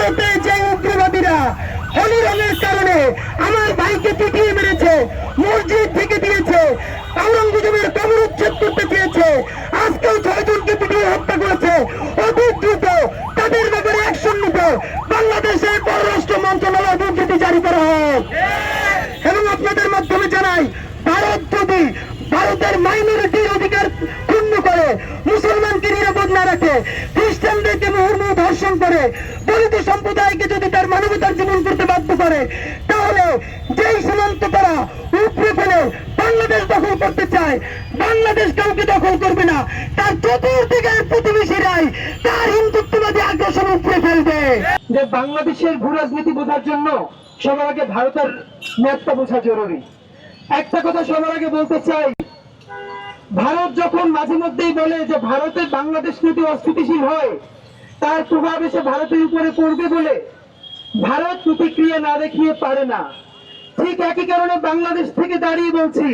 ভারতে যে উগ্রবাদীরা হলি রঙের কারণে আমার ভাইকে পিটিয়ে মেরেছে, মসজিদ থেকে দিয়েছে, আওরঙ্গজেবের কবর উচ্ছেদ করতে চেয়েছে, আজকেও ছয়জনকে পিটিয়ে হত্যা করেছে। অতি দ্রুত তাদের ব্যাপারে অ্যাকশন নিতে বাংলাদেশের পররাষ্ট্র মন্ত্রণালয় বিবৃতি জারি করা হোক এবং আপনাদের মাধ্যমে জানাই, ভারত যদি ভারতের মাইনরিটির অধিকার ক্ষুণ্ণ করে, মুসলমানকে নিরাপদ না রাখে, খ্রিস্টানদেরকে মুহুর্মুহ ধর্ষণ করে সম্প্রদায়কে যদি তার মানবতার জীবন করতে বাধ্য করে, তাহলে যেই সীমান্ত তারা উপরে ফেলে বাংলাদেশ দখল করতে চায়, বাংলাদেশ কাউকে দখল করবে না। তার চতুর্দিকের প্রতিবেশীরাই তার হিন্দুত্ববাদী আগ্রাসন উপরে ফেলবে। যে বাংলাদেশের ভূ রাজনীতি বোঝার জন্য সবার আগে ভারতের ম্যাপটা বোঝা জরুরি। একটা কথা সবার আগে বলতে চাই, ভারত যখন মাঝে মধ্যেই বলে যে ভারতের বাংলাদেশ নীতি অস্থিতিশীল হয় তার প্রভাব এসে ভারতের উপরে পড়বে বলে ভারত প্রতিক্রিয়া না দেখিয়ে পারে না। ঠিক একই কারণে বাংলাদেশ থেকে দাঁড়িয়ে বলছি,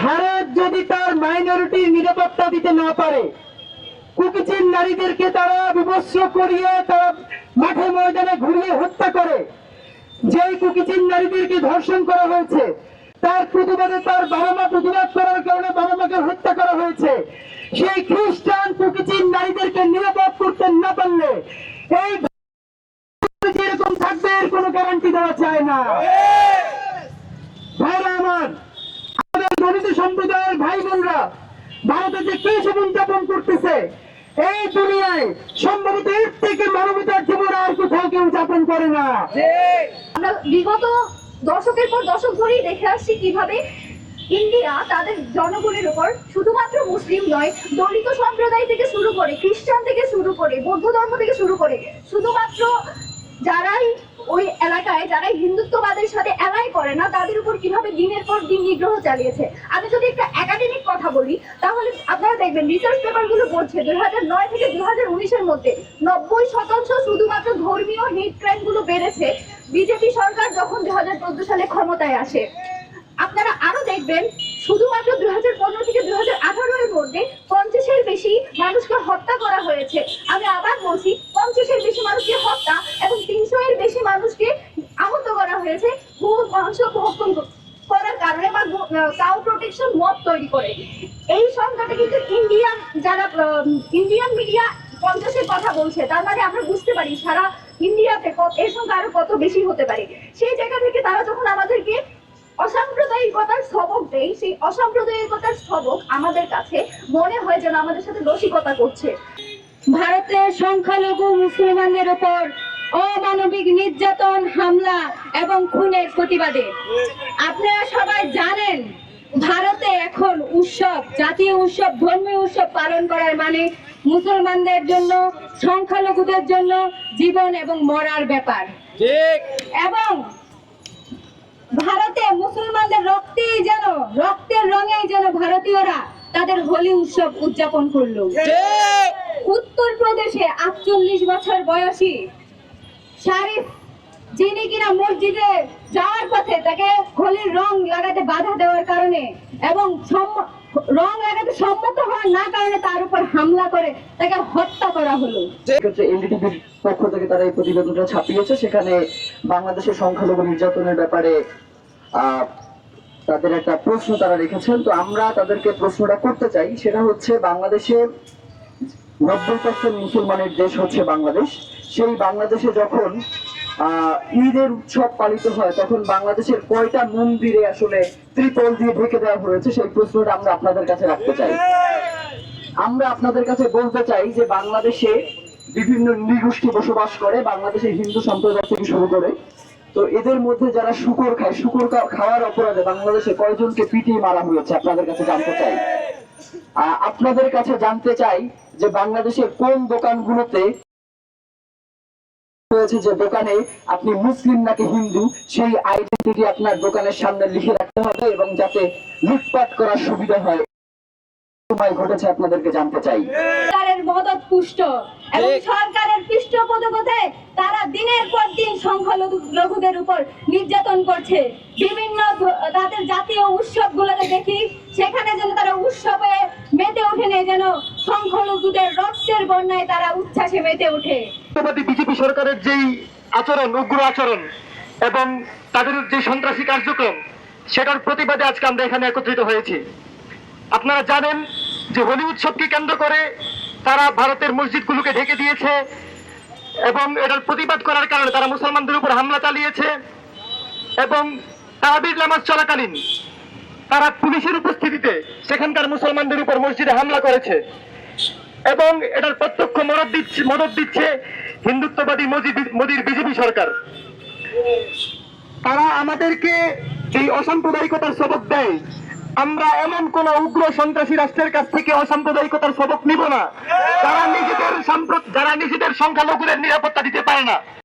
ভারত যদি তার মাইনরিটির নিরাপত্তা দিতে না পারে কুকিচিন নারীদেরকে তারা বিভস্ম করিয়ে তারা মাঠে ময়দানে ঘুরিয়ে হত্যা করে, যেই কুকিচিন নারীদেরকে ধর্ষণ করা হয়েছে, তার প্রতিবাদে তার বাবা মা প্রতিবাদ করার কারণে বাবা মাকে হত্যা করা হয়েছে, সেই খ্রিস্টান এই ভারত যে এরকম থাকবে, এর কোনো গ্যারান্টি দেওয়া যায় না। ভাইরা আমার, আমাদের দলিত সম্প্রদায়ের ভাই বোনরা, ভারতে যে কি জীবন যাপন করতেছে, এই দুনিয়ায় সম্ভবত এর থেকে মানবতার জীবন আর কোথাও কেউ যাপন করে না। আমরা বিগত দশকের পর দশক ধরেই দেখে আসছি কীভাবে ইন্ডিয়া তাদের জনগণের উপর শুধুমাত্র মুসলিম নয়, দলিত সম্প্রদায় থেকে শুরু করে খ্রিস্টান থেকে শুরু করে বৌদ্ধ ধর্ম থেকে শুরু করে শুধুমাত্র যারাই ওই এলাকায়, যারাই হিন্দুত্ববাদের সাথে এলাই করে না, তাদের উপর কীভাবে দিনের পর দিন নিগ্রহ চালিয়েছে? আমি যদি একটা একাডেমিক কথা বলি, তাহলে আপনারা দেখবেন রিসার্চ পেপারগুলো বলছে দুই হাজার নয় থেকে দুই হাজার উনিশের মধ্যে নব্বই শতাংশ শুধুমাত্র ধর্মীয় হিট ক্রাইমগুলো বেড়েছে। বিজেপি সরকার যখন দুই হাজার চোদ্দ সালে ক্ষমতায় আসে আপনারা আরও দেখবেন, শুধুমাত্র দুই হাজার পনেরো থেকে দুই হাজার আঠারো এর মধ্যে পঞ্চাশের বেশি মানুষকে হত্যা করা হয়েছে। আমি আবার বলছি, পঞ্চাশের বেশি মানুষকে হত্যা এবং তিনশো এর বেশি মানুষকে আহত করা হয়েছে গো মাংস ভক্ষণ করার কারণে বা কাউ প্রোটেকশন মত তৈরি করে। এই সংখ্যাটা কিন্তু ইন্ডিয়ান যারা ইন্ডিয়ান মিডিয়া পঞ্চাশের কথা বলছে, তার মানে আমরা বুঝতে পারি সারা ইন্ডিয়াতে এর সংখ্যা আরও কত বেশি হতে পারে। সেই জায়গা থেকে তারা যখন আমাদেরকে অসাম্প্রদায়িকতার দেয় সেই অসাম্প্রদায়িকতার সবক আমাদের কাছে মনে হয় যেন আমাদের সাথে রসিকতা করছে। ভারতের সংখ্যালঘু মুসলমানদের উপর অমানবিক নির্যাতন হামলা এবং খুনের প্রতিবাদে। আপনারা সবাই জানেন ভারতে এখন উৎসব জাতীয় উৎসব ধর্মীয় উৎসব পালন করার মানে মুসলমানদের জন্য সংখ্যালঘুদের জন্য জীবন এবং মরার ব্যাপার। এবং ভারতে মুসলমানদের রক্তেই যেন রক্তের রঙেই যেন ভারতীয়রা তাদের হোলি উৎসব উদযাপন করল। উত্তর প্রদেশে আটচল্লিশ বছর বয়সী শারিফ যিনি কিনা মসজিদে যাওয়ার পথে তাকে হোলির রং লাগাতে বাধা দেওয়ার কারণে এবং রং লাগাতে সম্মত হওয়ার না কারণে তার উপর হামলা করে তাকে হত্যা করা হলো। এনডিটিভির পক্ষ থেকে তারা এই প্রতিবেদনটা ছাপিয়েছে। সেখানে বাংলাদেশের সংখ্যালঘু নির্যাতনের ব্যাপারে তাদের একটা প্রশ্ন তারা রেখেছেন। তো আমরা তাদেরকে প্রশ্নটা করতে চাই, সেটা হচ্ছে বাংলাদেশে নব্বই পার্সেন্ট মুসলমানের দেশ হচ্ছে বাংলাদেশ। সেই বাংলাদেশে যখন ঈদের উৎসব পালিত হয়, তখন বাংলাদেশের কয়টা মন্দিরে আসলে ত্রিপল দিয়ে ঢেকে দেওয়া হয়েছে, সেই প্রশ্নটা আমরা আপনাদের কাছে রাখতে চাই। আমরা আপনাদের কাছে বলতে চাই যে বাংলাদেশে বিভিন্ন নৃগোষ্ঠী বসবাস করে, বাংলাদেশের হিন্দু সম্প্রদায় থেকে শুরু করে। তো এদের মধ্যে যারা শুকর খায়, শুকর খাওয়ার অপরাধে বাংলাদেশে কয়জনকে পিটিয়ে মারা হয়েছে আপনাদের কাছে জানতে চাই? আপনাদের কাছে জানতে চাই যে বাংলাদেশের কোন দোকানগুলোতে হয়েছে যে দোকানে আপনি মুসলিম নাকি হিন্দু, সেই আইডেন্টিটি আপনার দোকানের সামনে লিখে রাখতে হবে এবং যাতে লুটপাট করার সুবিধা হয়। সময় ঘটেছে আপনাদেরকে জানতে চাই। সরকারের মদত পুষ্ট এবং সরকারের পৃষ্ঠপোষকতায় তারা দিনের পর দিন সংখ্যালঘু লঘুদের উপর নির্যাতন করছে। বিভিন্ন তাদের জাতীয় উৎসবগুলোতে দেখি সেখানে যেন তারা উৎসবে মেতে ওঠে নেই যেন সংখ্যালঘুদের রক্তের বন্যায় তারা উচ্ছ্বাসে মেতে ওঠে। বিজেপি সরকারের যেই আচরণ উগ্র আচরণ এবং তাদের যে সন্ত্রাসী কার্যক্রম সেটার প্রতিবাদে আজকে আমরা এখানে একত্রিত হয়েছি। আপনারা জানেন যে হোলি উৎসবকে কেন্দ্র করে তারা ভারতের মসজিদগুলোকে ঢেকে দিয়েছে এবং এটার প্রতিবাদ করার কারণে তারা মুসলমানদের উপর হামলা চালিয়েছে এবং তাহাবির নামাজ চলাকালীন তারা পুলিশের উপস্থিতিতে সেখানকার মুসলমানদের উপর মসজিদে হামলা করেছে এবং এটার প্রত্যক্ষ মদত দিচ্ছে মদত দিচ্ছে হিন্দুত্ববাদী মোদি- মোদির বিজেপি সরকার। তারা আমাদেরকে এই অসাম্প্রদায়িকতার সবক দেয়। আমরা এমন কোন উগ্র সন্ত্রাসী রাষ্ট্রের কাছ থেকে অসাম্প্রদায়িকতার সবক নিব না। যারা নিজেদের যারা নিজেদের সংখ্যালঘুদের নিরাপত্তা দিতে পারে না।